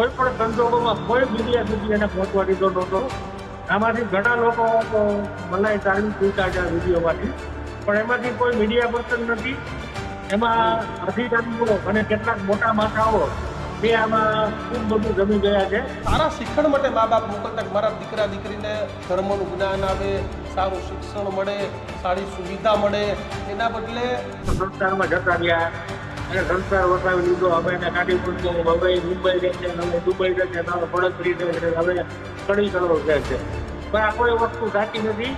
કોઈ પણ સંજોગોમાં કોઈ મીડિયા સુધી એને પહોંચવા દીધો નહોતો. આમાંથી ઘણા લોકો તો મને તાલીમ પૂછતા છે વિડીયોમાંથી. પણ એમાંથી કોઈ મીડિયા પર્સન નથી. એમાં અધિકારીઓ અને કેટલાક મોટા માથાઓ તે આમાં ખૂબ બધું જમી ગયા છે. સારા શિક્ષણ માટે મા બાપ મોકલતા મારા દીકરા દીકરીને ધર્મનું જ્ઞાન આવે સારું શિક્ષણ મળે સારી સુવિધા મળે એના બદલે સંસારમાં જતા રહ્યા. અને સંસાર વસાવી લીધો. હવે એને કાઢી પડતો હવે મુંબઈ રહે છે. હવે દુબઈ રહે છે. હવે પડોતરી રહે છે. હવે કડી કરવો રહે છે. પણ આ કોઈ વસ્તુ સાચી નથી.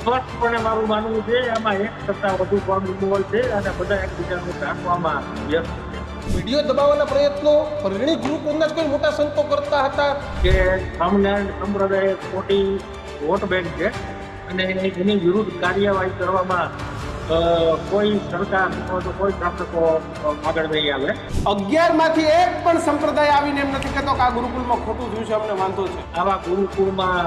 સ્પષ્ટપણે મારું માનવું છે. આમાં એક કરતાં વધુ કોણ રિમુવલ છે અને બધા એકબીજાનું રાખવામાં વ્યસ્ત છે. વીડિયો દબાવવાના પ્રયત્નો પરણી ગ્રુપ જ કોઈ મોટા સંતો કરતા હતા? કે સ્વામિનારાયણ સંપ્રદાય ખોટી વોટ બેંક છે. અને એની વિરુદ્ધ કાર્યવાહી કરવામાં કોઈ સરકાર અથવા તો કોઈ શાસકો આગળ નહીં આવે. અગિયારમાંથી એક પણ સંપ્રદાય આવીને એમ નથી કહેતો કે આ ગુરુકુળમાં ખોટું થયું છે અમને વાંધો છે. આવા ગુરુકુળમાં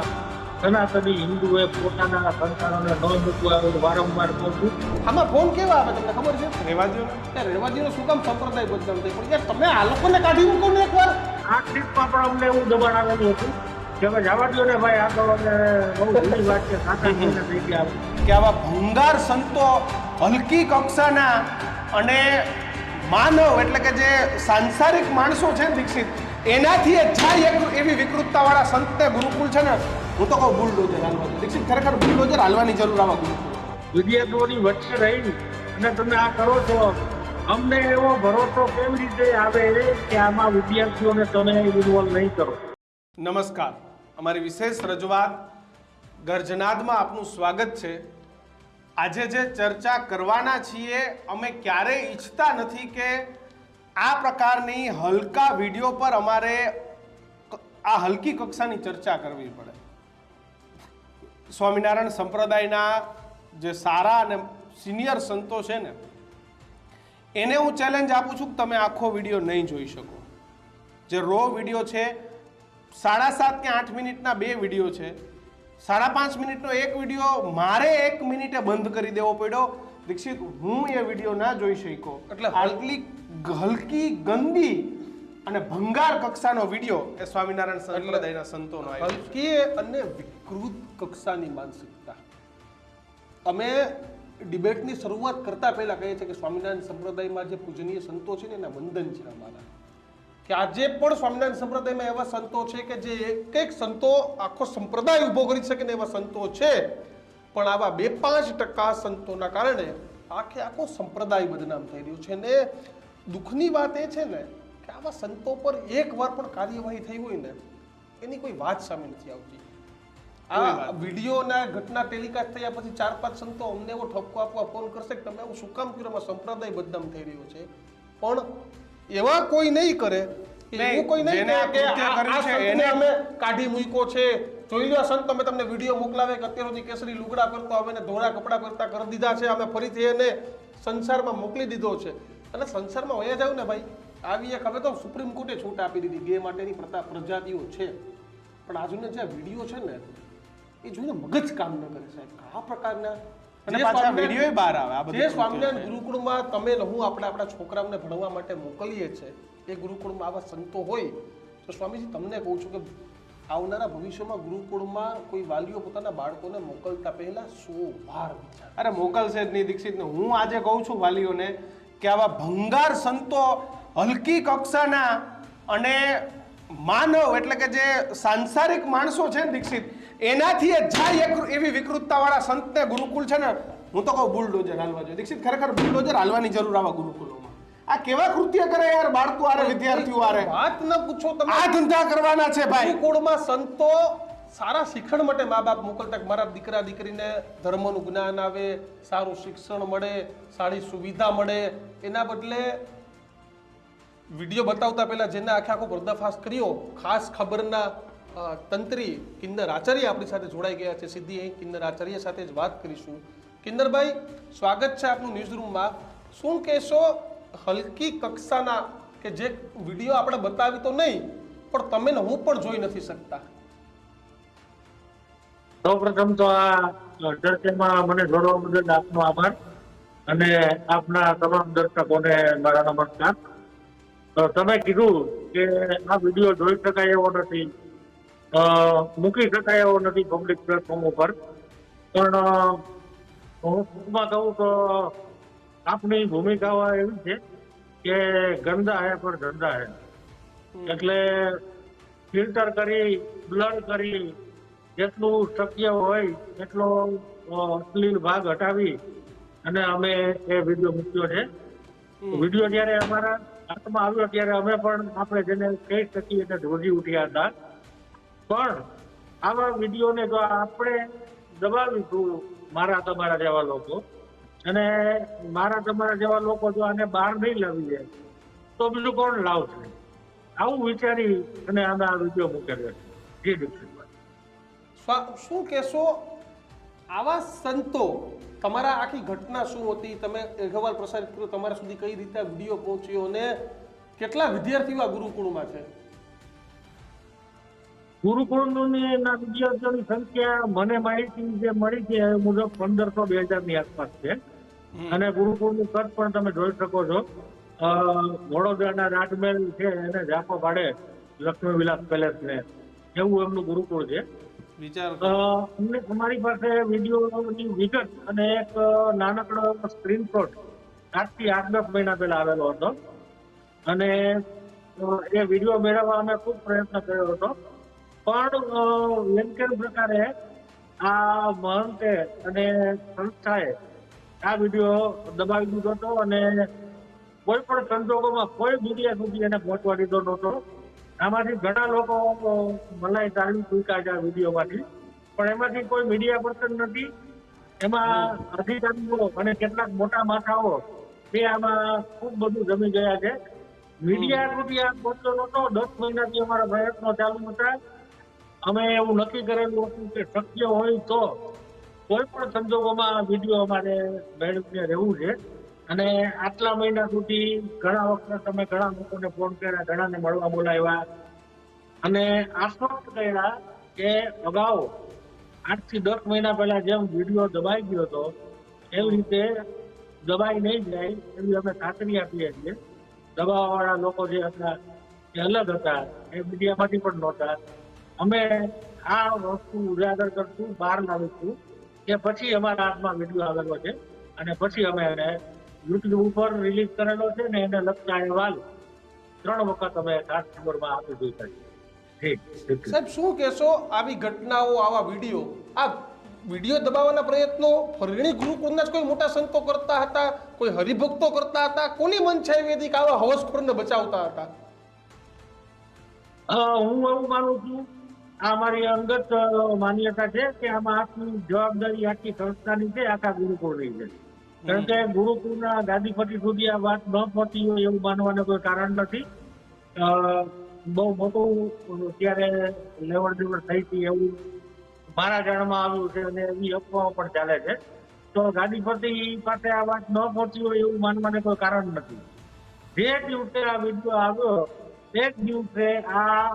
સનાતની હિન્દુએ પોતાના સંતાનોને ન મૂકવા એવું વારંવાર કહું આમાં ફોન કેવા આવે તમને ખબર છે? રેવાજીઓ. દો ને શું કામ સંપ્રદાય બદલાવ થાય પણ યાર તમે આ લોકોને કાઢી મૂકો ને એકવાર. આ ટ્રીપમાં પણ અમને એવું દબાણ આવેલું હતું. હવે જવા દો ને ભાઈ આ તો બહુ જૂની વાત છે થઈ ગયા કે આવા ભંગાર સંતો હલકી કક્ષાના અને માનવ એટલે કે જે સાંસારિક માણસો છે ને દીક્ષિત એનાથી જાય એક એવી વિકૃતતાવાળા સંતે ગુરુકુળ છે ને. હું તો કહું બુલડોઝર હાલવા દો. દીક્ષિત ખરેખર બુલડોઝર હાલવાની જરૂર આવા ગુરુકુળ વિદ્યાર્થીઓની વચ્ચે રહી અને તમે આ કરો છો અમને એવો ભરોસો કેવી રીતે આવે કે આમાં વિદ્યાર્થીઓને તમે ઇન્વોલ્વ નહીં કરો. નમસ્કાર. અમારી વિશેષ રજૂઆત ગર્જનાદમાં આપનું સ્વાગત છે. આજે જે ચર્ચા કરવાના છીએ, અમે ક્યારેય ઈચ્છતા નથી કે આ પ્રકારની હલકા વીડિયો પર અમારે આ હલકી કક્ષાની ચર્ચા કરવી પડે. સ્વામિનારાયણ સંપ્રદાયના જે સારા અને સિનિયર સંતો છે ને, એને હું ચેલેન્જ આપું છું કે તમે આખો વીડિયો નહીં જોઈ શકો. જે રો વીડિયો છે સાડા સાત કે આઠ મિનિટના બે વીડિયો છે. સાડા પાંચ મિનિટનો એક વીડિયો મારે એક મિનિટે બંધ કરી દેવો પડ્યો. દીક્ષિત હું એ વીડિયો ના જોઈ શક્યો. એટલે હાલકી હલકી ગંદી અને ભંગાર કક્ષાનો વીડિયો એ સ્વામિનારાયણ સંપ્રદાયના સંતોનો હલકી અને વિકૃત કક્ષાની માનસિકતા. અમે ડિબેટની શરૂઆત કરતા પહેલા કહીએ છીએ કે સ્વામિનારાયણ સંપ્રદાયમાં જે પૂજનીય સંતો છે ને એના વંદન છે અમારા. કે આજે પણ સ્વામિનારાયણ સંપ્રદાયમાં એવા સંતો છે કે જે એક એક સંતો આખો સંપ્રદાય ઊભો કરી શકે ને એવા સંતો છે. પણ આવા બે પાંચ ટકા સંતોના કારણે આખે આખો સંપ્રદાય બદનામ થઈ રહ્યો છે ને દુઃખની વાત એ છે ને કે આવા સંતો પર એક વાર પણ કાર્યવાહી થઈ હોય ને એની કોઈ વાત સામે નથી આવતી. આ વિડીયોના ઘટના ટેલિકાસ્ટ થયા પછી ચાર પાંચ સંતો અમને એવો ઠપકો આપવા ફોન કરશે કે તમે આવું શું કામ કર્યું? સંપ્રદાય બદનામ થઈ રહ્યો છે. પણ એવા કોઈ નહીં કરે. એવું કોઈ નહીં જેને કહે આ કે આ- કર્યું આ છે સંતને અમે કાઢી મૂક્યો છે. જોઈ લો સંત અમે તમને વીડિયો મોકલાવે કે અત્યાર કેસરી લુગડા કરતો ધોળા કપડા કરતા કરી દીધા છે. અમે ફરીથી એને સંસારમાં મોકલી દીધો છે. અને સંસારમાં વયા જાવ ને ભાઈ આવી એક હવે તો સુપ્રીમ કોર્ટે છૂટ આપી દીધી ગે માટેની પ્રતા પ્રજાતિઓ છે. પણ આજનો જે વીડિયો છે ને એ જોઈને મગજ કામ ન કરે સાહેબ. આ પ્રકારના અને પાછા વિડીયોય બહાર આવે આ બધું જે સ્વામિનારાયણ ગુરુકુળમાં તમે હું આપણે આપણા છોકરાઓને ભણવા માટે મોકલીએ છે એ ગુરુકુળમાં આવા સંતો હોય તો સ્વામીજી તમને કહું છું કે આવનારા ભવિષ્યમાં ગુરુકુળમાં કોઈ વાલીઓ પોતાના બાળકોને મોકલતા પહેલા સો વાર વિચાર. અરે મોકલશે જ નહીં દીક્ષિત હું આજે કહું છું વાલીઓને કે આવા ભંગાર સંતો હલકી કક્ષાના અને માનવ એટલે કે જે સાંસારિક માણસો છે ને દીક્ષિત એનાથી જાય એવી વિકૃતતાવાળા સંતને ગુરુકુલ છે ને હું તો કહું બુલડોઝર હાલવા જોઈએ. દીક્ષિત ખરેખર બુલડોઝર હાલવાની જરૂર આવા ગુરુકુલોમાં. આ કેવા કૃત્ય કરે યાર બાળકો આરે વિદ્યાર્થીઓ આરે? વાત ન પૂછો તમે. આ ધંધા કરવાના છે ભાઈ. ગુરુકુળમાં સંતો સારા શિક્ષણ માટે મા બાપ મોકલતા કે મારા દીકરા દીકરીને ધર્મનું જ્ઞાન આવે સારું શિક્ષણ મળે સારી સુવિધા મળે. એના બદલે વીડિયો બતાવતા પહેલા જેને આખે આખો પર્દાફાશ કર્યો ખાસ ખબરના તંત્રી કિન્નર આચાર્ય આપણી સાથે જોડાઈ ગયા છે. સીધી અહીં કિન્નર આચાર્ય સાથે જ વાત કરીશું. કિન્નરભાઈ, સ્વાગત છે આપનું ન્યૂઝ રૂમમાં શું કહેશો, હલકી કક્ષાના કે જે વીડિયો આપણે બતાવી તો નહીં, પણ તમે હું પણ જોઈ નથી શકતા? સૌપ્રથમ તો આ ચર્ચામાં મને જોડવા બદલ આપનો આભાર અને આપના તમામ દર્શકોને મારા નમસ્કાર. તમે કીધું કે આ વીડિયો જોઈ શકાય એવો નથી. મૂકી શકાય એવો નથી પબ્લિક પ્લેટફોર્મ ઉપર. પણ હું ટૂંકમાં કહું તો આપની ભૂમિકા એવી છે કે ગંદા હે પણ ધંધા હે. એટલે ફિલ્ટર કરી બ્લર કરી જેટલું શક્ય હોય એટલો અશ્લીલ ભાગ હટાવી અને અમે એ વીડિયો મૂક્યો છે. વીડિયો જ્યારે અમારા હાથમાં આવ્યો ત્યારે અમે પણ આપણે જેને કહી શકીએ એને ધ્રુજી ઉઠ્યા હતા. પણ આવા વિડીયોને જો આપણે દબાવીશું મારા તમારા જેવા લોકો. અને મારા તમારા જેવા લોકો જો આને બહાર નહીં લાવી જાય તો બીજું કોણ લાવશે? આવું વિચારી અને આના આ વીડિયો મૂકેલો છે જી દીક્ષિતભાઈ શું કહેશો? આવા સંતો, તમારા આખી ઘટના શું હતી? તમે અહેવાલ પ્રસારિત કર્યો, તમારા સુધી કઈ રીતે વીડિયો પહોંચ્યો? અને કેટલા વિદ્યાર્થીઓ આ ગુરુકુળમાં છે? ગુરુકુળની ના વિદ્યાર્થીઓની સંખ્યા મને માહિતી જે મળી છે એ મુજબ પંદરસો બે હજારની આસપાસ છે. અને ગુરુકુળનું કદ પણ તમે જોઈ શકો છો. વડોદરાના રાજમહેલ છે એને જાપો પાડે લક્ષ્મી વિલાસ પેલેસ ને એવું એમનું ગુરુકુળ છે. અમને અમારી પાસે વિડીયોની વિગત અને એક નાનકડો સ્ક્રીનશોટ આજથી આઠ દસ મહિના પહેલા આવેલો હતો. અને એ વીડિયો મેળવવા અમે ખૂબ પ્રયત્ન કર્યો હતો. પણ એમ પ્રકારે આ મહંતે અને સંસ્થાએ આ વીડિયો દબાવી દીધો હતો અને કોઈ પણ સંજોગોમાં કોઈ મીડિયા સુધી એને પહોંચવા દીધો નહોતો. આમાંથી ઘણા લોકો મલાઈ છે આ વિડીયોમાંથી. પણ એમાંથી કોઈ મીડિયા પર્સન નથી. એમાં અધિકારીઓ અને કેટલાક મોટા માથાઓ તે આમાં ખૂબ બધું જમી ગયા છે. મીડિયા સુધી આ પહોંચ્યો નહોતો. દસ મહિનાથી અમારા પ્રયત્નો ચાલુ હતા. અમે એવું નક્કી કરેલું હતું કે શક્ય હોય તો કોઈ પણ સંજોગોમાં વીડિયો અમારે મેળવીને રહેવું છે. અને આટલા મહિના સુધી ઘણા વખત અમે ઘણા લોકોને ફોન કર્યા, ઘણાને મળવા બોલાવ્યા. અને આશ્વસ્ત કર્યા કે અગાઉ આઠથી દસ મહિના પહેલા જેમ વીડિયો દબાઈ ગયો હતો, એવી રીતે દબાઈ નહીં જાય એવી અમે ખાતરી આપીએ છીએ. દબાવવાવાળા લોકો જે હતા એ અલગ હતા, એ મીડિયામાંથી પણ નહોતા. અમે આ વસ્તુ ઉજાગર કરશું બહાર લાવીશું કે પછી અમારા હાથમાં વીડિયો આવેલો છે અને પછી અમે એને યુટ્યુબ ઉપર રિલીઝ કરેલો છે ને એને લગતા અહેવાલ ત્રણ વખત અમે ખાસ ખબરમાં આપી દીધા છે. સાહેબ શું કહેશો આવી ઘટનાઓ આવા વીડિયો? આ વીડિયો દબાવવાના પ્રયત્નો ફરણી ગુરુકુળના જ કોઈ મોટા સંતો કરતા હતા કોઈ હરિભક્તો કરતા હતા? કોની મન છે એવી કે આવા હવસખોરને બચાવતા હતા? હું એવું માનું છું આ મારી અંગત માન્યતા છે કે આમાં આખી જવાબદારી, આખી સંસ્થાની છે, આખા ગુરુકુળની છે. કારણ કે ગુરુકુળના ગાદીપતિ સુધી આ વાત ન પહોંચી હોય એવું માનવાનું કોઈ કારણ નથી. બહુ મોટું ત્યારે લેવડ દેવડ થઈ હતી એવું મારા જાણમાં આવ્યું છે અને એવી અફવાઓ પણ ચાલે છે. તો ગાદીપતિ પાસે આ વાત ન પહોંચી હોય એવું માનવાને કોઈ કારણ નથી. જે દિવસે આ વીડિયો આવ્યો, તે જ દિવસે આ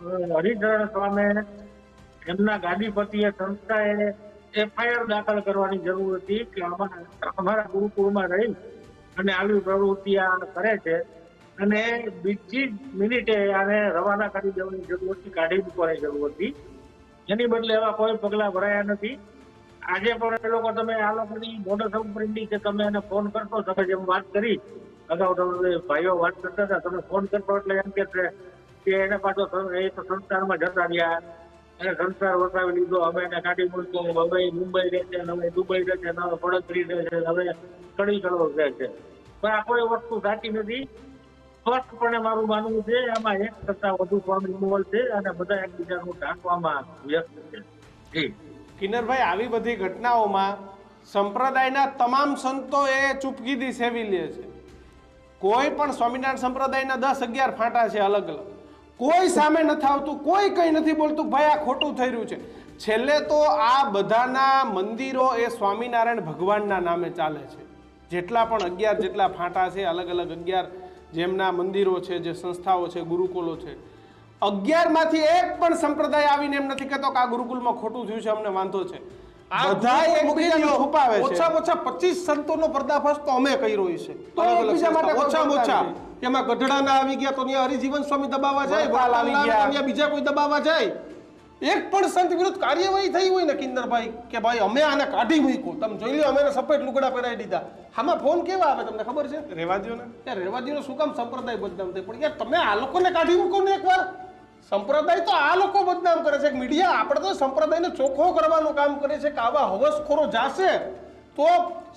હરિચરણ સામે એમના ગાદીપતિએ સંસ્થાએ એફઆઈઆર દાખલ કરવાની જરૂર હતી કે અમારા ગુરુકુળમાં રહી અને આવી પ્રવૃત્તિ આ કરે છે. અને બીજી મિનિટે આને રવાના કરી દેવાની જરૂર હતી, કાઢી મૂકવાની જરૂર હતી. એની બદલે એવા કોઈ પગલાં ભરાયા નથી. આજે પણ એ લોકો તમે આ લોકોની મોડસ ઓપરેન્ડી કે તમે એને ફોન કરશો, તમે જેમ વાત કરી, અગાઉ તમે ભાઈઓ વાત કરતા હતા, તમે ફોન કરશો એટલે એમ કે કે એને પાછો એ તો સંસારમાં જતા રહ્યા એને સંસાર વસાવી લીધો. હવે એને કાઢી મૂક્યો હવે મુંબઈ રહે છે. હવે દુબઈ રહે છે. હવે વડોદરી રહે છે. હવે કડી કડો રહે છે. પણ આ કોઈ વસ્તુ સાચી નથી. સ્પષ્ટપણે મારું માનવું છે, આમાં એક કરતા વધુ ફોર્મ રિમુવલ છે અને બધા એકબીજાનું ઢાંકવામાં વ્યસ્ત છે. કિન્નરભાઈ, આવી બધી ઘટનાઓમાં સંપ્રદાયના તમામ સંતો એ ચૂપકીદી સેવી લે છે. કોઈ પણ સ્વામિનારાયણ સંપ્રદાયના દસ અગિયાર ફાંટા છે અલગ અલગ. કોઈ સામે નથી આવતું કોઈ કંઈ નથી બોલતું ભાઈ આ ખોટું થઈ રહ્યું છે. છેલ્લે તો આ બધાના મંદિરો એ સ્વામિનારાયણ ભગવાનના નામે ચાલે છે. જેટલા પણ અગિયાર જેટલા ફાંટા છે અલગ અલગ અગિયાર જેમના મંદિરો છે જે સંસ્થાઓ છે ગુરુકુલો છે. અગિયારમાંથી એક પણ સંપ્રદાય આવીને એમ નથી કહેતો કે આ ગુરુકુલમાં ખોટું થયું છે અમને વાંધો છે. આ બધા ગુરુકુળ મૂકી એકબીજાને દ્યો. છુપાવે છે. ઓછામાં ઓછા પચીસ સંતોનો પર્દાફાશ તો અમે કર્યો છે. ઓછામાં ઓછા. નથી. ગઢડા ના આવી ગયા તો ત્યાં હરિજીવન સ્વામી દબાવવા જાય ત્યાં બીજા કોઈ દબાવવા જાય. એક પણ સંત વિરુદ્ધ કાર્યવાહી થઈ હોય ને કિન્નરભાઈ કે ભાઈ અમે આને કાઢી મૂક્યું. તમે જોઈ લો અમે સફેદ લુગડા પહેરાવી દીધા. આમાં ફોન કેવા આવે તમને ખબર છે? રેવા દો ને યાર શું કામ સંપ્રદાય બદનામ થાય? પણ યાર તમે આ લોકોને કાઢી મૂકો ને એકવાર. સંપ્રદાય તો આ લોકો બદનામ કરે છે. મીડિયા આપણે તો સંપ્રદાયને ચોખ્ખો કરવાનું કામ કરે છે કે આવા હવસખોરો જાશે તો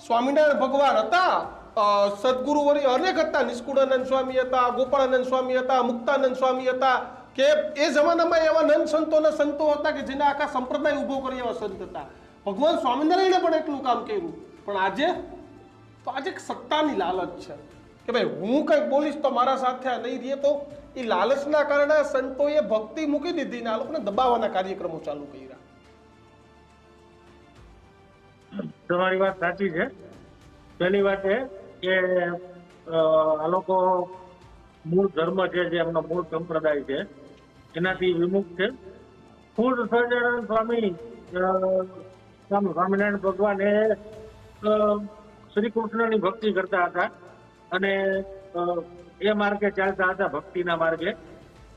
સ્વામિનારાયણ ભગવાન હતા. અ, અનેક હતા. નિષ્કુળાનંદ સ્વામી હતા ગોપાળાનંદ સ્વામી હતા મુક્તાનંદ સ્વામી હતા કે એ જમાનામાં એવા નંદ સંતોના સંતો હતા કે જેને આખા સંપ્રદાય ઊભો કરી એવા સંત હતા. ભગવાન સ્વામિનારાયણે પણ એટલું કામ કર્યું. પણ આજે તો આજે સત્તાની લાલચ છે. કે ભાઈ હું કંઈક બોલીશ તો મારા સાથે નહીં રહે તો એ લાલચના કારણે સંતોએ ભક્તિ મૂકી દીધી ને આ લોકોને દબાવવાના કાર્યક્રમો ચાલુ કર્યા. તમારી વાત સાચી છે. પહેલી વાત એ કે આ લોકો મૂળ ધર્મ છે, જે એમનો મૂળ સંપ્રદાય છે, એનાથી વિમુખ છે. ખુદ સહજાનંદ સ્વામી સ્વામિનારાયણ ભગવાન એ શ્રી કૃષ્ણની ભક્તિ કરતા હતા અને એ માર્ગે ચાલતા હતા ભક્તિના માર્ગે.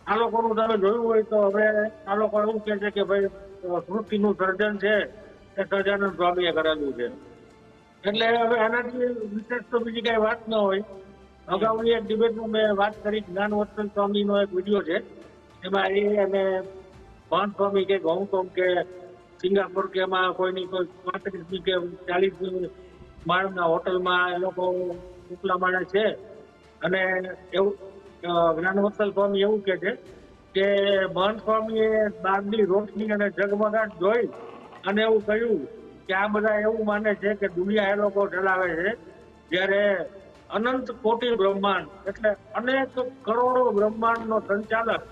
આ લોકોનું તમે જોયું હોય તો હવે આ લોકો એવું કહે છે કે ભાઈ સૃષ્ટિનું સર્જન છે, એ સહજાનંદ સ્વામીએ કરેલું છે. એટલે હવે આનાથી વિશેષ તો બીજી કઈ વાત ન હોય. અગાઉની એક ડિબેટમાં મેં વાત કરી જ્ઞાનવર્ધન સ્વામીનો એક વીડિયો છે. એમાં એ અને ભાન સ્વામી કે હોંગકોંગ કે સિંગાપુર કે એમાં કોઈની કોઈ પાંત્રીસની કે ચાલીસ માળના હોટલમાં એ લોકો ઉપલા માળે છે. અને એવું જ્ઞાનવત્સલ સ્વામી એવું કે છે કે મહંત સ્વામીએ બારની રોશની અને જગમગાટ જોઈ અને એવું કહ્યું કે આ બધા એવું માને છે કે દુનિયા એ લોકો ચલાવે છે, જ્યારે અનંત કોટી બ્રહ્માંડ, એટલે અનેક કરોડો બ્રહ્માંડનો સંચાલક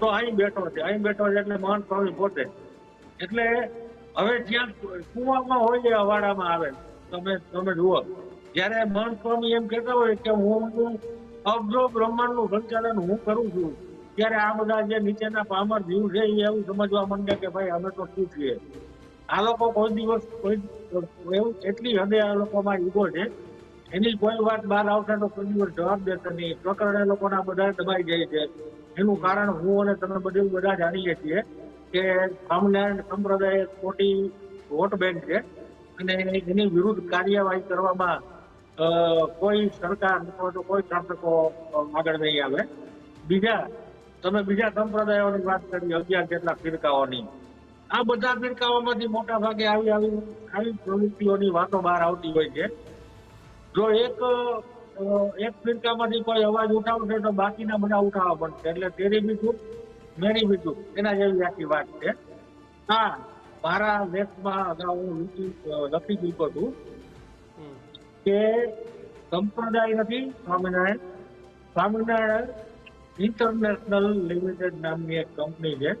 તો અહીં બેઠો છે, અહીં બેઠો છે એટલે મહાન સ્વામી પોતે. એટલે હવે જ્યાં કુવામાં હોય એ અવાડામાં આવે. તમે તમે જુઓ, જ્યારે મહાન સ્વામી એમ કહેતા હોય કે હું અબજો બ્રહ્માંડનું સંચાલન હું કરું છું, ત્યારે આ બધા જે નીચેના પામર જીવ છે એ એવું સમજવા માંડે કે ભાઈ અમે તો શું છીએ? આ લોકો કોઈ દિવસ કોઈ એવું એટલી હદે આ લોકોમાં ઈગો છે? એની કોઈ વાત બહાર આવશે તો કોઈ દિવસ જવાબ દેશે નહીં. પ્રકરણ એ લોકોના બધા દબાઈ જાય છે. એનું કારણ હું અને તમે બધું બધા જાણીએ છીએ કે સ્વામિનારાયણ સંપ્રદાય ખોટી વોટ બેંક છે અને એની વિરુદ્ધ કાર્યવાહી કરવામાં કોઈ સરકાર અથવા તો કોઈ શાસકો આગળ નહીં આવે. બીજા, તમે બીજા સંપ્રદાયોની વાત કરી, અગિયાર જેટલા ફિરકાઓની. આ બધા પીડકાઓમાંથી મોટા ભાગે આવી આવી આવી પ્રવૃત્તિઓની વાતો બહાર આવતી હોય છે. જો એક એક પીડકામાંથી કોઈ અવાજ ઉઠાવશે તો બાકીના બધા ઉઠાવવા પડશે. એટલે તેરી બી ચૂપ મેરી બી ચૂપ. એના જેવી આખી વાત છે. હા મારા લેખમાં અગાઉ હું લખી ચૂક્યો છું કે સંપ્રદાય નથી સ્વામિનારાયણ. સ્વામિનારાયણ ઇન્ટરનેશનલ લિમિટેડ નામની એક કંપની છે.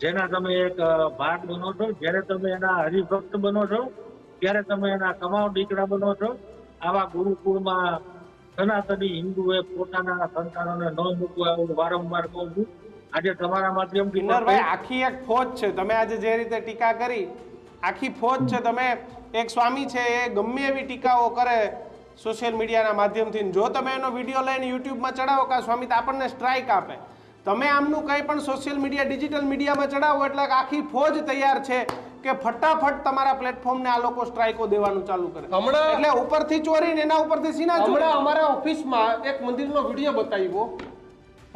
જેના તમે એક ભાગ બનો છો જ્યારે તમે એના હરિભક્ત બનો છો ત્યારે તમે એના કમાવ દીકરા બનો છો. આવા ગુરુકુળમાં સનાતની હિન્દુએ પોતાના સંતાનોને ન મૂકવા એવું વારંવાર કહું છું. આજે તમારા માધ્યમથી ભાઈ આખી એક ફોજ છે. તમે આજે જે રીતે ટીકા કરી આખી ફોજ છે. તમે એક સ્વામી છે એ ગમે એવી ટીકાઓ કરે સોશિયલ મીડિયાના માધ્યમથી. જો તમે એનો વીડિયો લઈને યુટ્યુબમાં ચડાવો કે સ્વામી તો આપણને સ્ટ્રાઇક આપે. તમે આમનું કંઈ પણ સોશિયલ મીડિયા ડિજિટલ મીડિયામાં ચડાવો એટલે આખી ફોજ તૈયાર છે કે ફટાફટ તમારા પ્લેટફોર્મને આ લોકો સ્ટ્રાઇકો દેવાનું ચાલુ કરે. હમણાં- એટલે ઉપરથી ચોરીને એના ઉપરથી સીના ચોરી. હમણાં અમારા ઓફિસમાં એક મંદિરનો વીડિયો બતાવ્યો.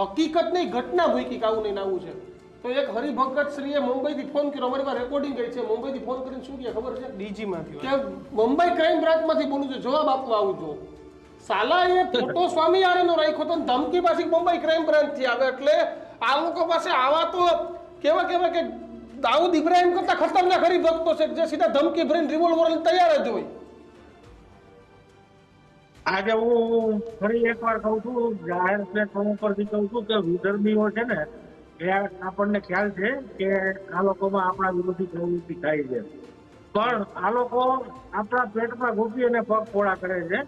હકીકત નહીં ઘટના મૂકી કે આવું નહીં આવું છે. તો એક હરિભગત શ્રીએ મુંબઈથી ફોન કર્યો. અમારી પાસે રેકોર્ડિંગ ગઈ છે. મુંબઈથી ફોન કરીને શું કહે ખબર છે? ડીજીમાંથી કે મુંબઈ ક્રાઇમ બ્રાન્ચમાંથી બોલું છું. જવાબ આપવા આવું છું સાલા, એ ફોટો સ્વામિનારાયણનો રાખ્યો તો ધમકી પાછી મુંબઈ ક્રાઇમ બ્રાન્ચથી આવે એટલે આ લોકો પાસે આવા તો કેવા કેવા કે દાઉદ ઇબ્રાહિમ કરતા ખતરનાક હરિભક્તો છે જે સીધા ધમકી ભરીને રિવોલ્વર તૈયાર જ હોય. આજે હું ફરી એકવાર કહું છું, જાહેર પ્લેટફોર્મ ઉપરથી કહું છું કે વિધર્મીઓ છે ને, એ આપણને ખ્યાલ છે કે આ લોકોમાં આપણા વિરોધી પ્રવૃત્તિ થાય છે. પણ આ લોકો આપણા પેટમાં ગોપી અને પગ પોળા કરે છે.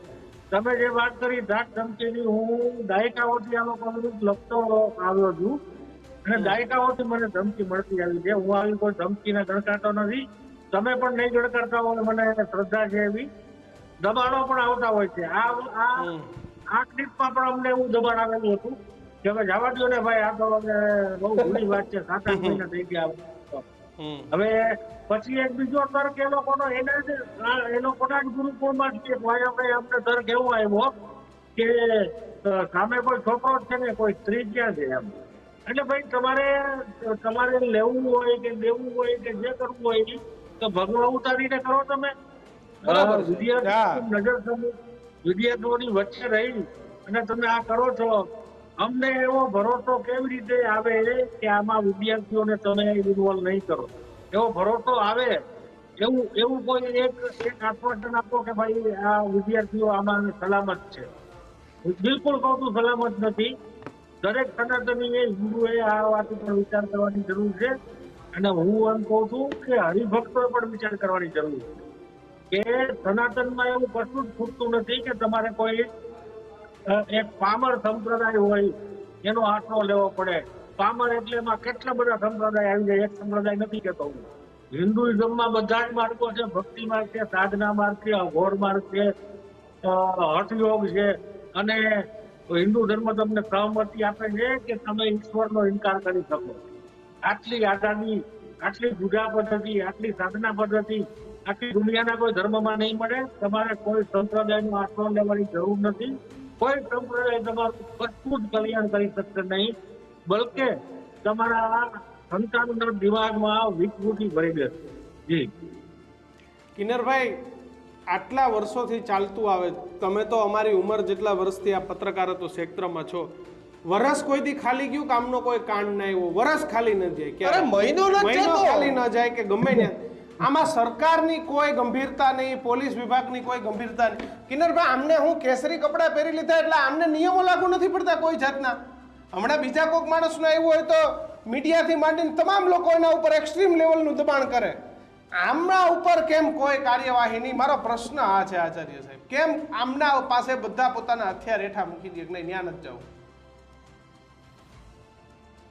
તમે જે વાત કરી ધાક ધમકીની હું દાયકાઓથી આ લોકો વિરુદ્ધ લખતો આવ્યો છું. અને દાયકાઓથી મને ધમકી મળતી આવી છે. હું આવી કોઈ ધમકીને ગણકારતો નથી. તમે પણ નહીં ગણકારતા હોય મને શ્રદ્ધા છે એવી. દબાણો પણ આવતા હોય છે. આ આ આ ક્લિપમાં પણ અમને એવું દબાણ આવેલું હતું કે હવે જવા દો ને ભાઈ આ તો બહુ ભૂલી વાત છે. સાત આઠ મહિના થઈ ગયા. હવે પછી એક બીજો તર્ક એ લોકોનો એના જ એ લોકોના જ ગુરુકુળમાં જ કે ભાઈ આપણે અમને તર્ક એવો આવ્યો કે સામે કોઈ છોકરો છે ને કોઈ સ્ત્રી ક્યાં છે એમ. એટલે ભાઈ તમારે તમારે લેવું હોય કે દેવું હોય કે જે કરવું હોય તો ભગવા ઉતારીને કરો તમે. વિદ્યાર્થીઓ નજર સામે વિદ્યાર્થીઓની વચ્ચે રહી અને તમે આ કરો છો. અમને એવો ભરોસો કેવી રીતે આવે કે આમાં વિદ્યાર્થીઓને તમે ઇન્વોલ્વ નહીં કરો? એવો ભરોસો આવે? એવું એવું કોઈ એક એક આશ્વાસન આપો કે ભાઈ આ વિદ્યાર્થીઓ આમાં સલામત છે? બિલકુલ કહું છું સલામત નથી. દરેક સનાતનીએ હિન્દુએ આ વાત ઉપર વિચાર કરવાની જરૂર છે. અને હું એમ કહું છું કે હરિભક્તોએ પણ વિચાર કરવાની જરૂર છે. કે સનાતનમાં એવું કશું જ ખૂટતું નથી કે તમારે કોઈ એક પામર સંપ્રદાય હોય, એનો આશરો લેવો પડે. પામર એટલે એમાં કેટલા બધા સંપ્રદાય આવી જાય, એક સંપ્રદાય નથી કહેતો હું. હિન્દુઇઝમમાં બધા જ માર્ગો છે, ભક્તિ માર્ગ છે, સાધના માર્ગ છે, અઘોર માર્ગ છે હઠયોગ છે. અને હિન્દુ ધર્મ તમને સહમતિ આપે છે કે તમે ઈશ્વરનો ઇનકાર કરી શકો. આટલી આઝાદી, આટલી પૂજા પદ્ધતિ, આટલી સાધના પદ્ધતિ, આટલી દુનિયાના કોઈ ધર્મમાં નહીં મળે. તમારે કોઈ સંપ્રદાયનો આશ્રય લેવાની જરૂર નથી. કોઈ સંપ્રદાય તમારું કશું જ કલ્યાણ કરી શકશે નહીં બલકે તમારા સંતાનના દિમાગમાં વિકૃતિ ભરી દેશે. જી. કિન્નરભાઈ આટલા વર્ષોથી ચાલતું આવે તમે તો અમારી ઉંમર જેટલા વર્ષથી આ પત્રકારત્વ ક્ષેત્રમાં છો. વરસ કોઈથી ખાલી ગયું કામનો કોઈ કાંડ ના આવ્યો. વરસ ખાલી ન જાય. કે અરે મહિનો. ખાલી ન જાય કે ગમે ને આમાં સરકારની કોઈ ગંભીરતા નહીં, પોલીસ વિભાગની કોઈ ગંભીરતા નહીં. કિન્નરભાઈ, આમને હું કેસરી કપડાં પહેરી લીધા એટલે આમને નિયમો લાગુ નથી પડતા કોઈ જાતના. હમણાં બીજા કોઈક માણસનું આવ્યું હોય તો મીડિયાથી માંડીને તમામ લોકો એના ઉપર એક્સ્ટ્રીમ લેવલનું દબાણ કરે. આમના ઉપર કેમ કોઈ કાર્યવાહી નહીં? મારો પ્રશ્ન આ છે, આચાર્ય સાહેબ. કેમ આમના પાસે બધા પોતાના હથિયાર હેઠા મૂકી દે નહીં? ન્યા જ જવું.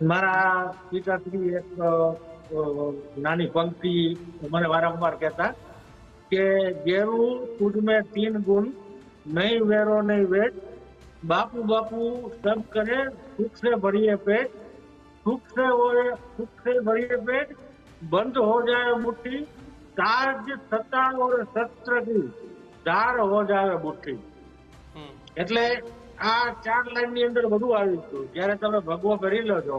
મારા એક નાની પંક્તિ મને વારંવાર કહેતા કે જેવું તુજમે તીન ગુણ નહીં વેરો નહીં વેટ બાપુ બાપુ સબ કરે સુખ સે ભરીએ પેટ સુખ સે હોય સુખ સે ભરીએ પેટ બંધ હો જાય મુઠ્ઠી તાજ સત્તા ઓર શસ્ત્ર કી ધાર હો જાય મુઠ્ઠી. એટલે આ ચાર લાઈનની અંદર બધું આવ્યું હતું જયારે તમે ભગવો કરી લો છો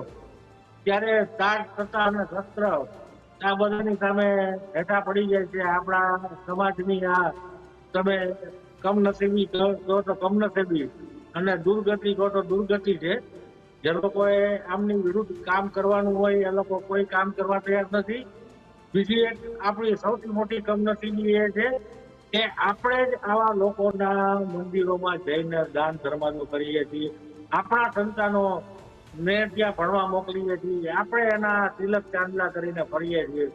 ત્યારે તાજ સત્તા અને શસ્ત્ર, આ બધાની સામે હેઠા પડી જાય છે. આપણા સમાજની આ તમે કમનસીબી કહો તો કમનસીબી અને દુર્ગતિ કહો તો દુર્ગતિ છે. જે લોકોએ આમની વિરુદ્ધ કામ કરવાનું હોય, એ લોકો કોઈ કામ કરવા તૈયાર નથી. બીજી એક આપણી સૌથી મોટી કમનસીબી એ છે કે આપણે જ આવા લોકોના મંદિરોમાં જઈને દાન ધર્માનું કરીએ છીએ. આપણા સંતાનો ને ત્યાં ભણવા મોકલીએ છીએ. આપણે એના તિલક ચાંદલા કરીને ફરીએ છીએ.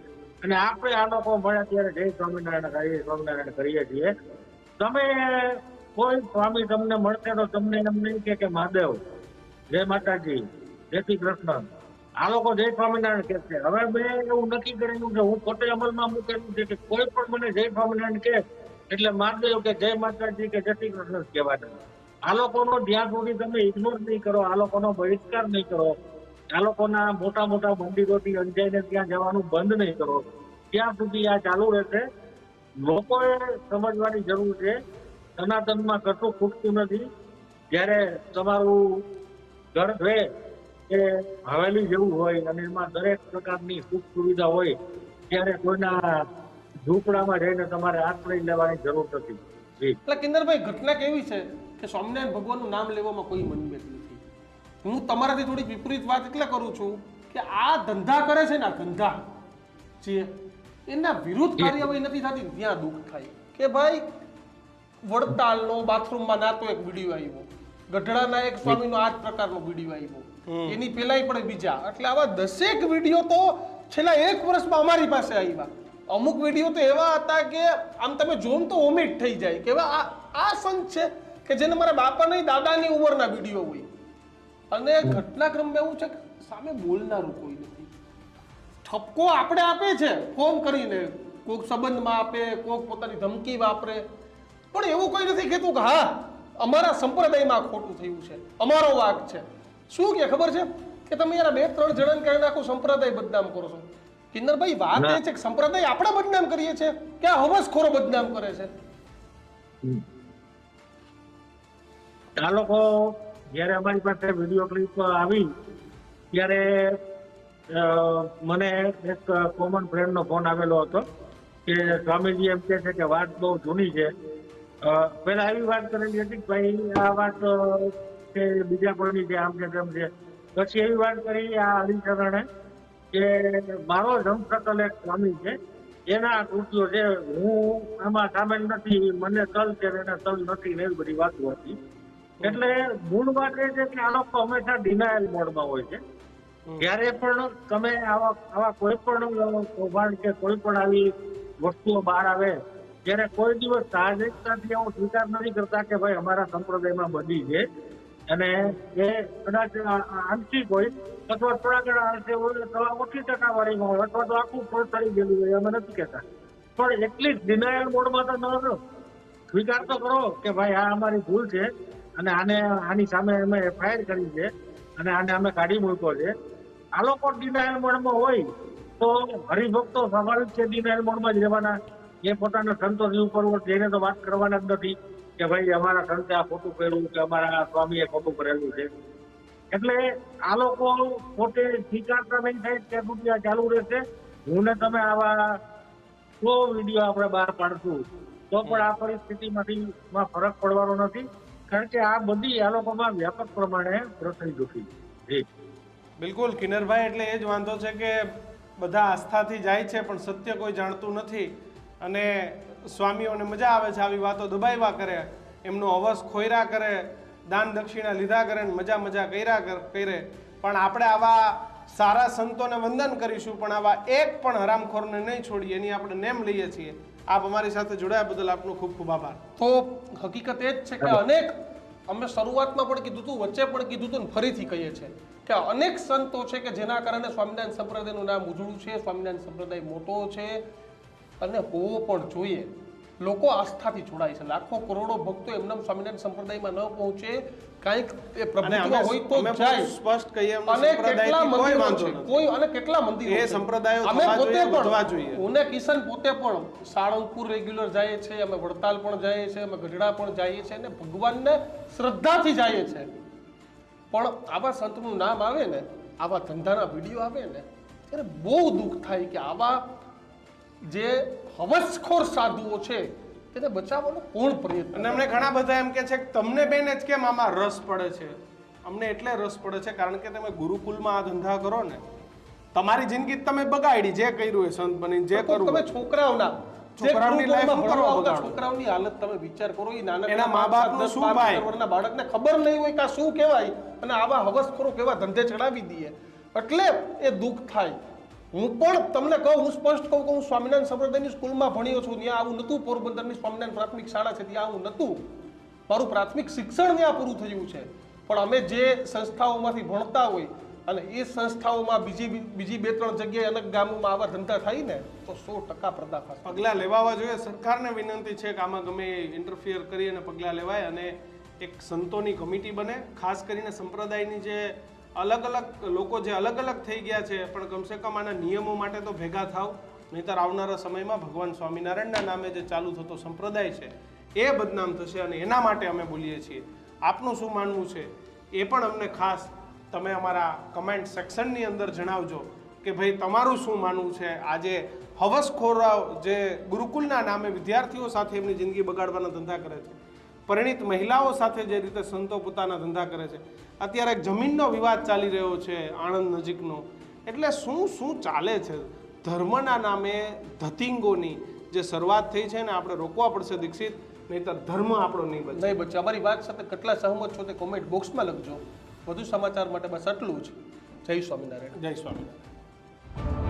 અને આપણે આ લોકો મળે ત્યારે જય સ્વામિનારાયણ કરીએ સ્વામિનારાયણ કરીએ છીએ. તમે કોઈ સ્વામી તમને મળશે તો તમને એમ નહીં કે કે મહાદેવ, જય માતાજી, જય શ્રી કૃષ્ણ. આ લોકો જય સ્વામિનારાયણ કે છે. હવે મેં એવું નક્કી કરેલું છે હું પોતે અમલમાં મૂકેલું છે કે કોઈ પણ મને જય સ્વામિનારાયણ કે એટલે મહાદેવ કે જય માતાજી કે જય શ્રી કૃષ્ણ કહેવા કહેવાના આ લોકોનો જ્યાં સુધી તમે ઇગ્નોર નહીં કરો, આ લોકોનો બહિષ્કાર નહીં કરો, આ લોકોના મોટા મોટા મંદિરોથી અંજાઈને ત્યાં જવાનું બંધ નહીં કરો, ત્યાં સુધી આ ચાલુ રહેશે. લોકોએ સમજવાની જરૂર છે, સનાતનમાં કશું ખૂટતું નથી. જ્યારે તમારું ઘર છે એ હવેલી જેવું હોય અને એમાં દરેક પ્રકારની સુખ સુવિધા હોય, ત્યારે કોઈના ઝૂંપડામાં રહીને તમારે આશ્રય લેવાની જરૂર નથી. એટલે કિન્દરભાઈ ઘટના કેવી છે? કે સ્વામિનારાયણ ભગવાનનું નામ લેવામાં કોઈ મનમેદ નથી. હું તમારાથી થોડીક વિપરીત વાત એટલે કરું છું કે આ ધંધા કરે છે ને આ ધંધા જે એના વિરુદ્ધ કાર્યવાહી નથી થતી ત્યાં દુઃખ થાય. કે ભાઈ વડતાલનો બાથરૂમમાં નાતો એક વીડિયો આવ્યો. ગઢડાના એક સ્વામીનો આ જ પ્રકારનો વીડિયો આવ્યો. એની પહેલાય પણ બીજા. એટલે આવા દસેક વીડિયો તો છેલ્લા એક વર્ષમાં અમારી પાસે આવ્યા. અમુક વીડિયો તો એવા હતા કે આમ તમે જોમ તો ઓમિટ થઈ જાય. કે આ આ સંત છે. કે જેને મારા બાપા નહીં દાદાની ઉંમરના વીડિયો હોય. અને ઘટનાક્રમમાં એવું છે કે સામે બોલનારું કોઈ નથી. ઠપકો આપણે આપે છે ફોન કરીને. કોઈક સંબંધમાં આપે કોઈક પોતાની ધમકી વાપરે. પણ એવું કોઈ નથી કહેતું કે હા અમારા સંપ્રદાયમાં ખોટું થયું છે અમારો વાક છે. શું કે ખબર છે? કે તમે યાર બે ત્રણ જણાને કારણે આખું સંપ્રદાય બદનામ કરો છો. કિન્નરભાઈ વાત એ છે કે સંપ્રદાય આપણે બદનામ કરીએ છીએ કે આ હવસખોરો બદનામ કરે છે? આ લોકો જ્યારે અમારી પાસે વીડિયો ક્લિપ આવી, ત્યારે મને એક કોમન ફ્રેન્ડનો ફોન આવેલો હતો કે સ્વામીજી એમ કહે છે કે વાત બહુ જૂની છે. પહેલા એવી વાત કરેલી હતી કે ભાઈ આ વાત કે બીજા કોઈની છે, આમ છે તેમ છે. પછી એવી વાત કરી આ હરિચરણે કે મારો જમસકલ એક સ્વામી છે, એના કૃત્યો છે. હું આમાં સામેલ નથી, મને તલ છે એને તલ નથી ને એવી બધી વાતો હતી. એટલે મૂળ વાત એ છે કે આ લોકો હંમેશા ડિનાયલ મોડમાં હોય છે. જ્યારે પણ તમે આવા આવા કોઈ પણ કૌભાંડ કે કોઈ પણ આવી વસ્તુઓ બહાર આવે ત્યારે કોઈ દિવસ સાહજિકતાથી એવું સ્વીકાર નથી કરતા કે ભાઈ અમારા સંપ્રદાયમાં બધી છે. અને એ કદાચ આંશિક હોય અથવા થોડા ઘણા અંશે હોય અથવા ઓછી ટકાવારીમાં હોય અથવા તો આખું ફળ થઈ ગયેલું હોય અમે નથી કહેતા. પણ એટલી જ ડિનાયલ મોડમાં તો ન સ્વીકાર તો કરો કે ભાઈ આ અમારી ભૂલ છે. અને આને આની સામે અમે એફઆઈઆર કરી છે. અને આને અમે કાઢી મૂક્યો છે. આ લોકો ડિનાયલ મોડમાં હોય, તો હરિભક્તો સ્વાભાવિક છે ડિનાયલ મોડમાં જ રહેવાના. એ પોતાના સંતોષની ઉપર પર જઈને તો વાત કરવાના જ નથી કે ભાઈ અમારા સંતે આ ખોટું કર્યું કે અમારા સ્વામીએ ખોટું કરેલું છે. એટલે આ લોકો પોતે સ્વીકારતા નહીં થાય, ત્યાં સુધી આ ચાલુ રહેશે. હું ને તમે આવા સો વીડિયો આપણે બહાર પાડશું. તો પણ આ પરિસ્થિતિમાંથી ફરક પડવાનો નથી. કારણ કે આ બધી આ લોકોમાં વ્યાપક પ્રમાણે પ્રસરી ચૂકી છે. બિલકુલ કિન્નરભાઈ એટલે એ જ વાંધો છે કે બધા આસ્થાથી જાય છે, પણ સત્ય કોઈ જાણતું નથી અને સ્વામીઓને મજા આવે છે આવી વાતો દબાવ્યા કરે, એમનો અવસ ખોયરા કરે, દાન દક્ષિણા લીધા કરે ને મજા મજા કર્યા કર- કરે. પણ આપણે આવા સારા સંતોને વંદન કરીશું, પણ આવા એક પણ હરામખોરને નહીં છોડીએ, એની આપણે નેમ લઈએ છીએ. આપ અમારી સાથે જોડાયા બદલ આપનો ખૂબ ખૂબ આભાર. તો હકીકત એ જ છે કે અનેક અમે શરૂઆતમાં પણ કીધું હતું વચ્ચે પણ કીધું હતું ને ફરીથી કહીએ છીએ કે અનેક સંતો છે કે જેના કારણે સ્વામિનારાયણ સંપ્રદાયનું નામ ઉજળું છે સ્વામિનારાયણ સંપ્રદાય મોટો છે અને હોવો પણ જોઈએ. લોકો આસ્થાથી જોડાય છે. લાખો કરોડો ભક્તો એમને સ્વામિનારાયણ સંપ્રદાયમાં ન પહોંચે કાંઈક એ પ્રભુત્વ હોય તો જાય. સ્પષ્ટ કહીએ અને કેટલા મંદિરો છે? કોઈ અને કેટલા મંદિરો એ છે. સંપ્રદાયો અમે પોતે પણ જોઈએ. હું કિશન પોતે પણ સાળંગપુર રેગ્યુલર જાય છે અમે વડતાલ પણ જઈએ છીએ અમે ગઢડા પણ જઈએ છીએ અને ભગવાનને શ્રદ્ધાથી જઈએ છે. પણ આવા સંતનું નામ આવે ને આવા ધંધાના વીડિયો આવે ને ત્યારે બહુ દુઃખ થાય કે આવા જે હવસખોર સાધુઓ છે તેને બચાવવાનો કોણ પ્રયત્ન અને અમને ઘણા બધા એમ કે છે કે તમને બેન જ કેમ આમાં રસ પડે છે અમને એટલે રસ પડે છે કારણ કે તમે ગુરુકુલમાં આ ધંધા કરો ને તમારી જિંદગી તમે બગાડી જે કર્યું એ સંત બની જે તો તમે છોકરાઓના છોકરાઓની લાઈફ કરવા બગાડો? છોકરાઓની હાલત તમે વિચાર કરો એ નાના એના મા બાપનું શું ભાઈ? બાળકને ખબર નહીં હોય કે શું કહેવાય અને આવા હવસખોરો કેવા ધંધે ચડાવી દઈએ એટલે એ દુઃખ થાય હું પણ તમને કહું, હું સ્પષ્ટ કહું કે હું સ્વામિનારાયણ સંપ્રદાયની સ્કૂલમાં ભણ્યો છું, ત્યાં આવું નહોતું પોરબંદરની સ્વામિનારાયણ પ્રાથમિક શાળા છે, ત્યાં આવું નહોતું મારું પ્રાથમિક શિક્ષણ ત્યાં પૂરું થયું છે. પણ અમે જે સંસ્થાઓમાંથી ભણતા હોય અને એ સંસ્થાઓમાં બીજી બીજી બે ત્રણ જગ્યાએ અલગ ગામોમાં આવા ધંધા થાય ને, તો સો ટકા પર્દાફાશ પગલાં લેવાવા જોઈએ. સરકારને વિનંતી છે કે આમાં ગમે ઇન્ટરફિયર કરી અને પગલાં લેવાય અને એક સંતોની કમિટી બને. ખાસ કરીને સંપ્રદાયની જે અલગ અલગ લોકો જે અલગ અલગ થઈ ગયા છે, પણ કમસે કમ આના નિયમો માટે તો ભેગા થાવ. નહીંતર આવનારા સમયમાં ભગવાન સ્વામિનારાયણના નામે જે ચાલુ થતો સંપ્રદાય છે, એ બદનામ થશે અને એના માટે અમે બોલીએ છીએ. આપનું શું માનવું છે? એ પણ અમને ખાસ તમે અમારા કમેન્ટ સેક્શનની અંદર જણાવજો કે ભાઈ તમારું શું માનવું છે? આજે હવસખોરાઓ જે ગુરુકુલના નામે વિદ્યાર્થીઓ સાથે એમની જિંદગી બગાડવાના ધંધા કરે છે. પરિણિત મહિલાઓ સાથે જે રીતે સંતો પોતાના ધંધા કરે છે. અત્યારે એક જમીનનો વિવાદ ચાલી રહ્યો છે આણંદ નજીકનો. એટલે શું શું ચાલે છે? ધર્મના નામે ધતિંગોની જે શરૂઆત થઈ છે ને આપણે રોકવા પડશે દીક્ષિત નહીતર ધર્મ આપણો નહીં બચે. નહીં બચે. અમારી વાત સાથે કેટલા સહમત છો તે કોમેન્ટ બોક્સમાં લખજો. વધુ સમાચાર માટે બસ આટલું જ. જય સ્વામિનારાયણ. જય સ્વામિનારાયણ.